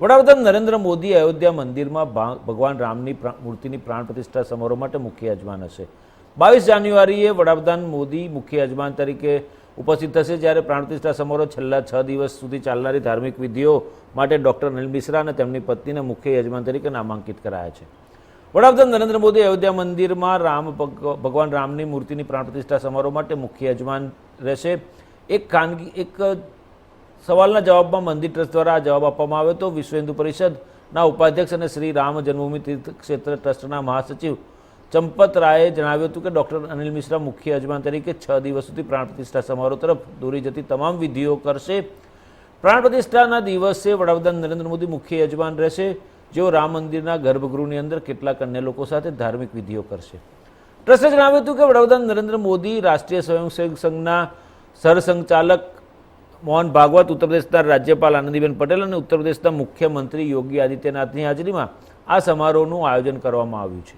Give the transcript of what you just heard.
વડાપ્રધાન નરેન્દ્ર મોદી અયોધ્યા મંદિરમાં ભગવાન રામની મૂર્તિની પ્રાણ પ્રતિષ્ઠા સમારોહ માટે મુખ્ય યજમાન હશે. બાવીસ જાન્યુઆરીએ વડાપ્રધાન મોદી મુખ્ય યજમાન તરીકે ઉપસ્થિત થશે જ્યારે પ્રાણ પ્રતિષ્ઠા સમારોહ છેલ્લા છ દિવસ સુધી ચાલનારી ધાર્મિક વિધિઓ માટે ડૉક્ટર અનિલ મિશ્રા અને તેમની પત્નીને મુખ્ય યજમાન તરીકે નામાંકિત કરાયા છે. વડાપ્રધાન નરેન્દ્ર મોદી અયોધ્યા મંદિરમાં રામ ભગવાન રામની મૂર્તિની પ્રાણ પ્રતિષ્ઠા સમારોહ માટે મુખ્ય યજમાન રહેશે. એક ખાનગી, એક સવાલના જવાબમાં મંદિર ટ્રસ્ટ દ્વારા જવાબ આપવામાં આવ્યો હતો. વિશ્વ હિન્દુ પરિષદના ઉપાધ્યક્ષ અને શ્રી રામ જન્મભૂમિ તીર્થ ક્ષેત્ર ટ્રસ્ટના મહાસચિવ ચંપત રાયે જણાવ્યું હતું કે ડૉક્ટર અનિલ મિશ્રા મુખ્ય યજમાન તરીકે છ દિવસ સુધી પ્રાણ પ્રતિષ્ઠા સમારોહ તરફ દોરી જતી તમામ વિધિઓ કરશે. પ્રાણ પ્રતિષ્ઠાના દિવસે વડાપ્રધાન નરેન્દ્ર મોદી મુખ્ય યજમાન રહેશે. જેઓ રામ મંદિરના ગર્ભગૃહની અંદર કેટલાક અન્ય લોકો સાથે ધાર્મિક વિધિઓ કરશે. ટ્રસ્ટે જણાવ્યું હતું કે વડાપ્રધાન નરેન્દ્ર મોદી રાષ્ટ્રીય સ્વયંસેવક સંઘના સરસંઘચાલક મોહન ભાગવત ઉત્તર પ્રદેશના રાજ્યપાલ આનંદીબેન પટેલ અને ઉત્તર પ્રદેશના મુખ્યમંત્રી યોગી આદિત્યનાથની હાજરીમાં આ સમારોહનું આયોજન કરવામાં આવ્યું છે.